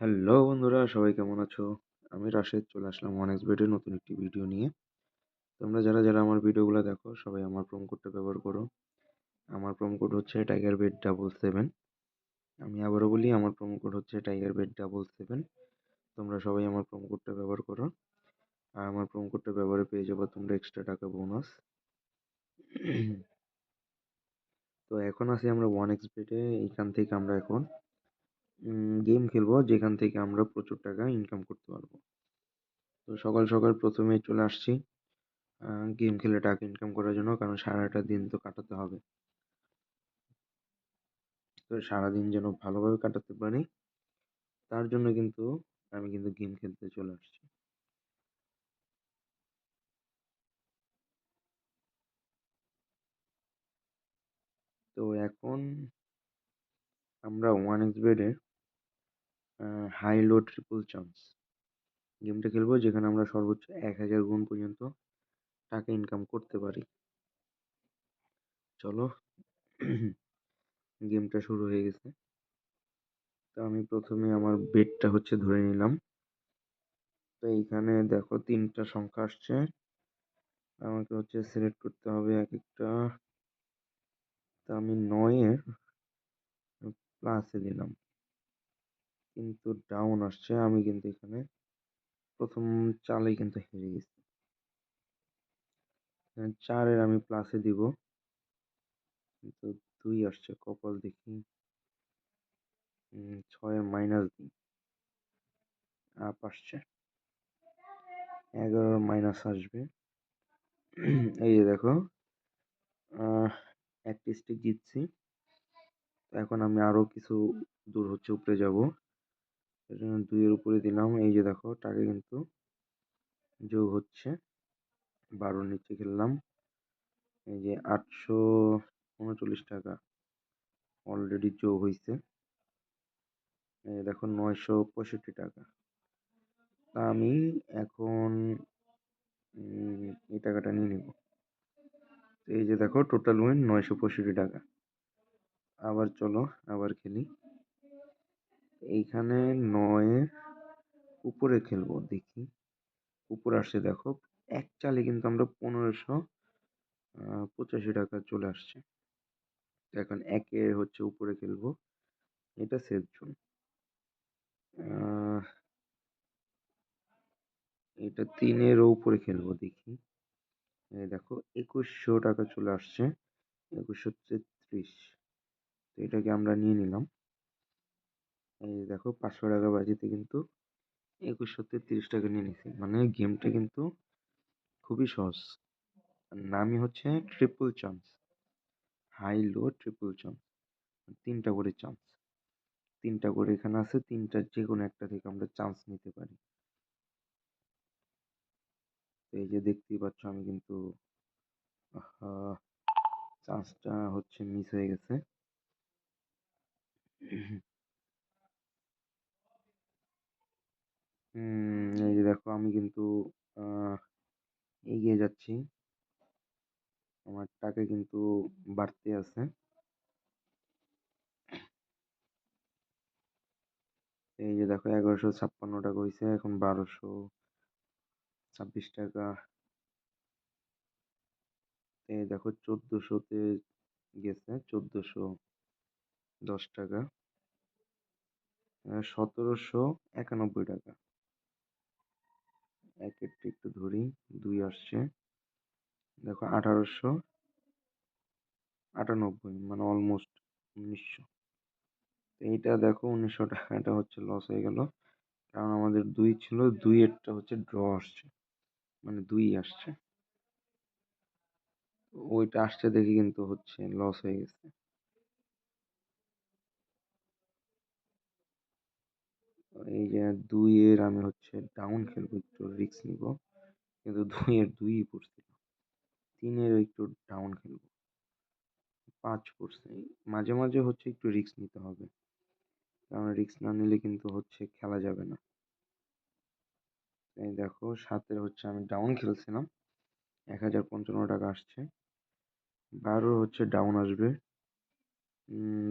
Hello বন্ধুরা, সবাই কেমন আছো? আমি রাশেদ, চলে আসলাম ওয়ান বেডের নতুন একটি ভিডিও নিয়ে। তোমরা যারা যারা আমার ভিডিওগুলো দেখো, সবাই আমার প্রোম কোডটা ব্যবহার করো। আমার প্রোম কোড হচ্ছে টাইগার বেড ডাবল সেভেন আমি আবারও বলি, আমার প্রোম কোড হচ্ছে টাইগার বেড ডাবল সেভেন তোমরা সবাই আমার প্রোম কোডটা ব্যবহার করো। আর আমার প্রোম কোডটা ব্যবহারে পেয়ে যাব তোমরা এক্সট্রা টাকা বোনাস তো এখন আসি আমরা ওয়ান এক্স বেডে এইখান থেকে আমরা এখন গেম খেলব, যেখান থেকে আমরা প্রচুর টাকা ইনকাম করতে পারব। তো সকাল সকাল প্রথমেই চলে আসছি গেম খেলে টাকা ইনকাম করার জন্য, কারণ সারাটা দিন তো কাটাতে হবে। তো সারাদিন যেন ভালোভাবে কাটাতে পারি, তার জন্য কিন্তু আমি কিন্তু গেম খেলতে চলে আসছি। তো এখন আমরা ওয়ান এক্স বেডে হাই লো ট্রিপল চান্স গেমটা খেলব যেখানে আমরা সর্বোচ্চ এক হাজার গুণ পর্যন্ত টাকা ইনকাম করতে পারি। চলো গেমটা শুরু হয়ে গেছে। তো আমি প্রথমে আমার বেডটা হচ্ছে ধরে নিলাম। তো এইখানে দেখো তিনটা সংখ্যা আসছে। আমাকে হচ্ছে সিলেক্ট করতে হবে এক একটা। তো আমি নয়ের প্লাসে দিলাম। কিন্তু ডাউন আসছে। আমি কিন্তু এখানে প্রথম চালেই কিন্তু হেরে গেছি। চারের আমি প্লাসে দিব। কিন্তু দুই আসছে কপাল দেখি। ছয়ের মাইনাস দিই। আপ আসছে। এগারোর মাইনাস আসবে। এই যে দেখো একটি স্টিক জিতছি। এখন আমি আরও কিছু দূর হচ্ছে, উপরে যাব। জন্য দুইয়ের উপরে দিলাম। এই যে দেখো, টাকা কিন্তু যোগ হচ্ছে। বারোর নিচে খেললাম। এই যে আটশো উনচল্লিশ টাকা অলরেডি যোগ হয়েছে এই দেখো, নয়শো পঁয়ষট্টি টাকা। তা আমি এখন এই টাকাটা নিয়ে নিব। এই যে দেখো টোটাল উইন নয়শো পঁয়ষট্টি টাকা। আবার চলো, আবার খেলি। এইখানে নয় উপরে খেলব, দেখি। উপরে আসছে, দেখো, এক চালে কিন্তু আমরা পনেরোশো পঁচাশি টাকা চলে আসছে। এখন একে হচ্ছে উপরে খেলব, এটা সেফ জোন এটা তিনের উপরে খেলব, দেখি। দেখো, একুশশো টাকা চলে আসছে, একুশশো তেত্রিশ। তো এটাকে আমরা নিয়ে নিলাম। এই দেখো পাঁচশো টাকা বাজিতে কিন্তু একুশশো তেত্রিশ টাকা নিয়ে নিছি। মানে গেমটা কিন্তু খুবই সহজ। নামই হচ্ছে triple chance high low triple chance তিনটা করে চান্স তিনটা করে এখানে আছে তিনটার যে কোনো একটা থেকে আমরা চান্স নিতে পারি। এই যে দেখতেই পাচ্ছ আমি কিন্তু চান্সটা হচ্ছে মিস হয়ে গেছে। এই যে দেখো আমি কিন্তু এগিয়ে যাচ্ছি। আমার টাকা কিন্তু বাড়তে আছে। এই যে দেখো এগারোশো ছাপ্পান্ন টাকা হয়েছে এখন বারোশো ছাব্বিশ টাকা। এই দেখো চোদ্দোশোতে গেছে, চোদ্দোশো দশ টাকা। সতেরোশো একানব্বই টাকা। একেরটা একটু ধরি, দুই আসছে। দেখো আঠারোশো আটানব্বই মানে অলমোস্ট উনিশশো। এইটা দেখো উনিশশো টাকাটা হচ্ছে লস হয়ে গেল। কারণ আমাদের দুই ছিল দুই একটা হচ্ছে ড্র আসছে। মানে দুই আসছে। ওইটা আসছে দেখে কিন্তু হচ্ছে লস হয়ে গেছে। এই যে দুইয়ের আমি হচ্ছে ডাউন খেলব, একটু রিক্স নিব। কিন্তু দুইয়ের দুই পড়ছিল। তিনের একটু ডাউন খেলব। পাঁচ পড়ছে। মাঝে মাঝে হচ্ছে একটু রিক্স নিতে হবে। কারণ রিক্স না নিলে কিন্তু হচ্ছে খেলা যাবে না। এই দেখো, সাতের হচ্ছে আমি ডাউন খেলছিলাম। এক হাজার পঞ্চান্ন টাকা আসছে। বারো হচ্ছে ডাউন আসবে।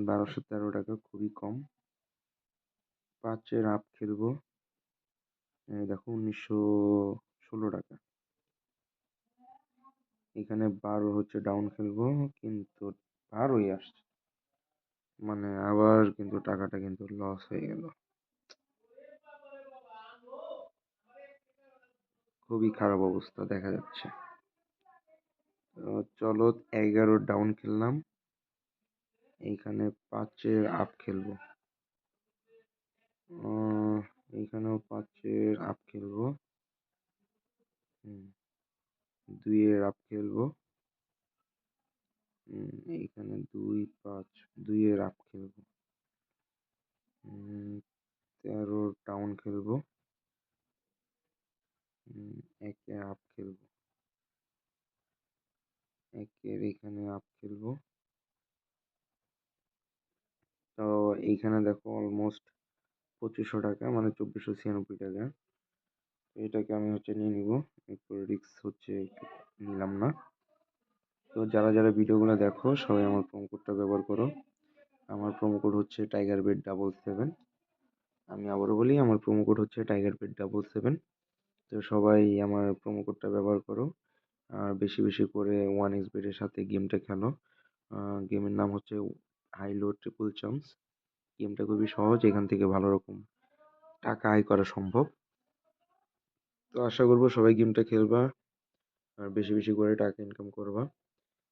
বারোশো তেরো টাকা, খুবই কম। পাঁচের আপ খেলব। দেখো উনিশশো ষোলো টাকা। এখানে বারো হচ্ছে ডাউন খেলব, কিন্তু বারোই আসছে। মানে আবার কিন্তু টাকাটা কিন্তু লস হয়ে গেল। খুবই খারাপ অবস্থা দেখা যাচ্ছে। চলো এগারো ডাউন খেললাম। এইখানে পাঁচের আপ খেলব। আহ, এইখানেও পাঁচের আপ খেলব। দুইয়ের আপ খেলব। হুম, এইখানে দুই পাঁচ দুইয়ের আপ খেলব। তেরো ডাউন খেলব। একে আপ খেলব। একের এখানে আপ খেলব। তো এইখানে দেখো অলমোস্ট পঁচিশশো টাকা মানে চব্বিশশো ছিয়ানব্বই টাকা। তো এটাকে আমি হচ্ছে নিয়ে নিব। একটু রিক্স হচ্ছে নিলাম না। তো যারা যারা ভিডিওগুলো দেখো, সবাই আমার প্রোমো কোডটা ব্যবহার করো। আমার প্রোমো কোড হচ্ছে টাইগার বেড ডাবল সেভেন আমি আবারও বলি, আমার প্রোমো কোড হচ্ছে টাইগার বেড ডাবল সেভেন তো সবাই আমার প্রোমো কোডটা ব্যবহার করো। আর বেশি বেশি করে ওয়ান এক্স বেডের সাথে গেমটা খেলো। গেমের নাম হচ্ছে হাইলো ট্রিপল চান্স গেমটা খুবই সহজ, এখান থেকে ভালো রকম টাকা আয় করা সম্ভব। তো আশা করব সবাই গেমটা খেলবা আর বেশি বেশি করে টাকা ইনকাম করবা।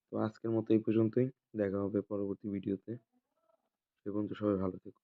তো আজকের মতো এই পর্যন্তই, দেখা হবে পরবর্তী ভিডিওতে। সে পর্যন্ত সবাই ভালো থেকো।